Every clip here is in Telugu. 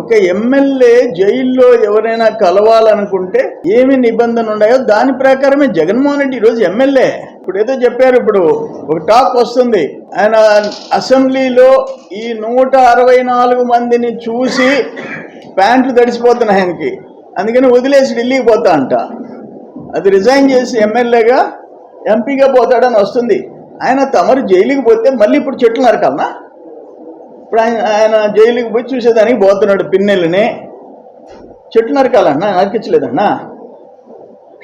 ఒక ఎమ్మెల్యే జైల్లో ఎవరైనా కలవాలనుకుంటే ఏమి నిబంధన ఉన్నాయో దాని ప్రకారమే జగన్మోహన్ రెడ్డి ఈరోజు ఎమ్మెల్యే ఇప్పుడు ఏదో చెప్పారు ఇప్పుడు ఒక టాక్ వస్తుంది. ఆయన అసెంబ్లీలో ఈ నూట అరవై నాలుగు మందిని చూసి ప్యాంట్లు తడిసిపోతున్నాయి ఆయనకి. అందుకని వదిలేసి ఢిల్లీకి పోతా అంట. అది రిజైన్ చేసి ఎమ్మెల్యేగా ఎంపీగా పోతాడని వస్తుంది. ఆయన తమరు జైలుకి పోతే మళ్ళీ ఇప్పుడు చెట్లు నరకాలనా? ఇప్పుడు ఆయన ఆయన జైలుకి పోయి చూసేదానికి పోతున్నాడు పిన్నెల్ని చెట్లు నరకాలన్నా నరికించలేదన్నా.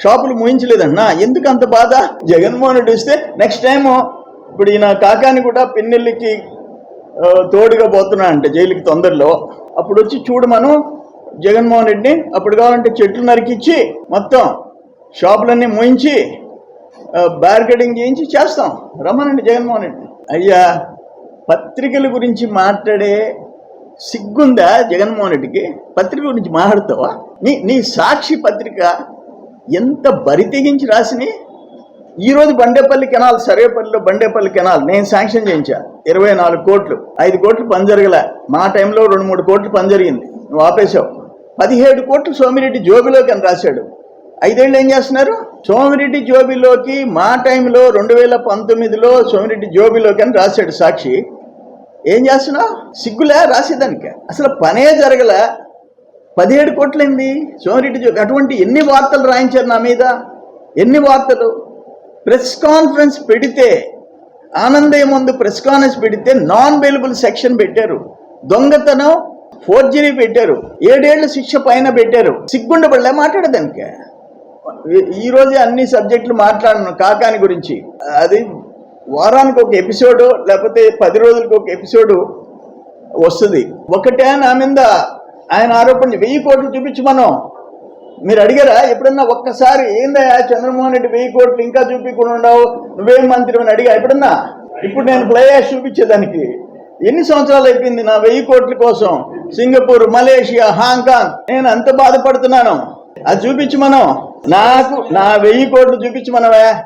షాపులు మూయించలేదన్నా. ఎందుకు అంత బాధ? జగన్మోహన్ రెడ్డి వస్తే నెక్స్ట్ టైము ఇప్పుడు ఈయన కాకాని కూడా పిన్నెల్లికి తోడుగా పోతున్నా అంటే జైలుకి తొందరలో. అప్పుడు వచ్చి చూడమను జగన్మోహన్ రెడ్డిని అప్పుడు కావాలంటే చెట్లు నరికిచ్చి మొత్తం షాపులన్నీ మూయించి బ్యారికేడింగ్ చేయించి చేస్తాం. రమ్మనండి జగన్మోహన్ రెడ్డి అయ్యా పత్రికల గురించి మాట్లాడే సిగ్గుందా జగన్మోహన్ రెడ్డికి? పత్రిక గురించి మాట్లాడతావా? నీ నీ సాక్షి పత్రిక ఎంత బరితెగించి రాసిని? ఈరోజు బండేపల్లి కెనాల్ సర్వేపల్లిలో బండేపల్లి కెనాల్ నేను శాంక్షన్ చేయించా. ఇరవై నాలుగు కోట్లు. ఐదు కోట్లు పని జరగలే. మా టైంలో రెండు మూడు కోట్లు పని జరిగింది. నువ్వు ఆపేశావు. పదిహేడు కోట్లు సోమిరెడ్డి జోబిలోకి అని రాశాడు. ఐదేళ్ళు ఏం చేస్తున్నారు? సోమిరెడ్డి జోబిలోకి మా టైంలో రెండు వేల పంతొమ్మిదిలో సోమిరెడ్డి జోబిలోకి అని రాశాడు సాక్షి. ఏం చేస్తున్నావు సిగ్గులే రాసేదానికి. అసలు పనే జరగలే. పదిహేడు కోట్లైంది? సోమిరెడ్డి జోబి అటువంటి ఎన్ని వార్తలు రాయించారు నా మీద? ఎన్ని వార్తలు? ప్రెస్ కాన్ఫరెన్స్ పెడితే ఆనందయ్య ముందు ప్రెస్ కాన్ఫరెన్స్ పెడితే నాన్ అవైలబుల్ సెక్షన్ పెట్టారు. దొంగతనం ఫోర్జరీ పెట్టారు. ఏడేళ్ళ శిక్ష పైన పెట్టారు. సిగ్గుండబడలే మాట్లాడదానికి. ఈరోజే అన్ని సబ్జెక్టులు మాట్లాడను కాకాని గురించి. అది వారానికి ఒక ఎపిసోడ్ లేకపోతే పది రోజులకి ఒక ఎపిసోడ్ వస్తుంది. ఒకటే నా మీద ఆయన ఆరోపణ వెయ్యి కోట్లు చూపించి మనం. మీరు అడిగారా? ఎప్పుడన్నా ఒక్కసారి ఏందయ్యా చంద్రమోహన్ రెడ్డి వెయ్యి కోట్లు ఇంకా చూపించకుండా ఉండవు? నువ్వేం మంత్రి అని అడిగా ఎప్పుడన్నా? ఇప్పుడు నేను ఫ్లైయాష్ చూపించేదానికి. ఎన్ని సంవత్సరాలు అయిపోయింది నా వెయ్యి కోట్ల కోసం? Singapore Malaysia Hong Kong. నేను అంత బాధపడుతున్నాను. అది చూపించి మనం. నాకు నా వెయ్యి కోట్లు చూపించు మనవే